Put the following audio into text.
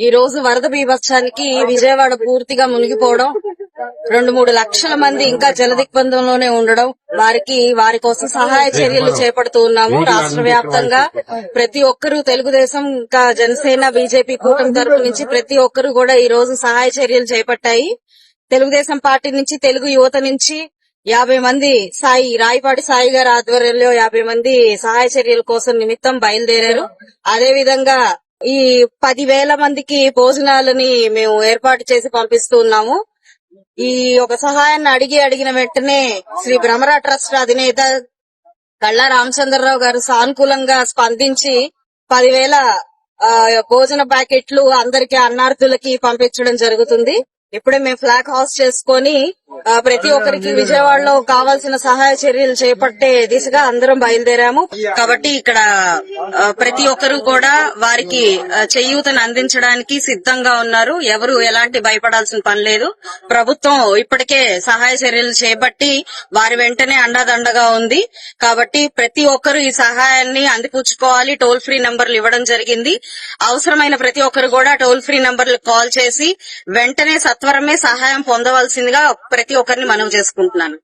ఈ రోజు వరద బీభత్సానికి విజయవాడ పూర్తిగా మునిగిపోవడం రెండు మూడు లక్షల మంది ఇంకా జలదిగ్బంధంలోనే ఉండడం వారికి వారి కోసం సహాయ చర్యలు చేపడుతూ ఉన్నాము. రాష్ట్ర వ్యాప్తంగా ప్రతి ఒక్కరూ తెలుగుదేశం ఇంకా జనసేన బీజేపీ కూటమి తరపు నుంచి ప్రతి ఒక్కరూ కూడా ఈ రోజు సహాయ చర్యలు చేపట్టాయి. తెలుగుదేశం పార్టీ నుంచి తెలుగు యువత నుంచి యాభై మంది సాయి రాయపాటి సాయి గారి ఆధ్వర్యంలో యాభై మంది సహాయ చర్యల కోసం నిమిత్తం బయలుదేరారు. అదే విధంగా ఈ పదివేల మందికి భోజనాలని మేము ఏర్పాటు చేసి పంపిస్తూ ఉన్నాము. ఈ ఒక సహాయాన్ని అడిగి అడిగిన వెంటనే శ్రీ భ్రమరా ట్రస్ట్ అధినేత కళ్ళ రామచంద్రరావు గారు సానుకూలంగా స్పందించి పదివేల ఆ, భోజన ప్యాకెట్లు అందరికి అన్నార్థులకి పంపించడం జరుగుతుంది. ఇప్పుడే మేము ఫ్లాగ్ హౌస్ చేసుకొని ప్రతి ఒక్కరికి విజయవాడలో కావాల్సిన సహాయ చర్యలు చేపట్టే దిశగా అందరం బయలుదేరాము. కాబట్టి ఇక్కడ ప్రతి ఒక్కరూ కూడా వారికి చేయూతను అందించడానికి సిద్ధంగా ఉన్నారు. ఎవరు ఎలాంటి భయపడాల్సిన పని లేదు. ప్రభుత్వం ఇప్పటికే సహాయ చర్యలు చేపట్టి వారి వెంటనే అండదండగా ఉంది. కాబట్టి ప్రతి ఒక్కరూ ఈ సహాయాన్ని అందిపుచ్చుకోవాలి. టోల్ ఫ్రీ నంబర్లు ఇవ్వడం జరిగింది. అవసరమైన ప్రతి ఒక్కరు కూడా టోల్ ఫ్రీ నంబర్లు కాల్ చేసి వెంటనే సత్వరమే సహాయం పొందవలసిందిగా ప్రతి ఒక్కరిని మనవి చేసుకుంటున్నాను.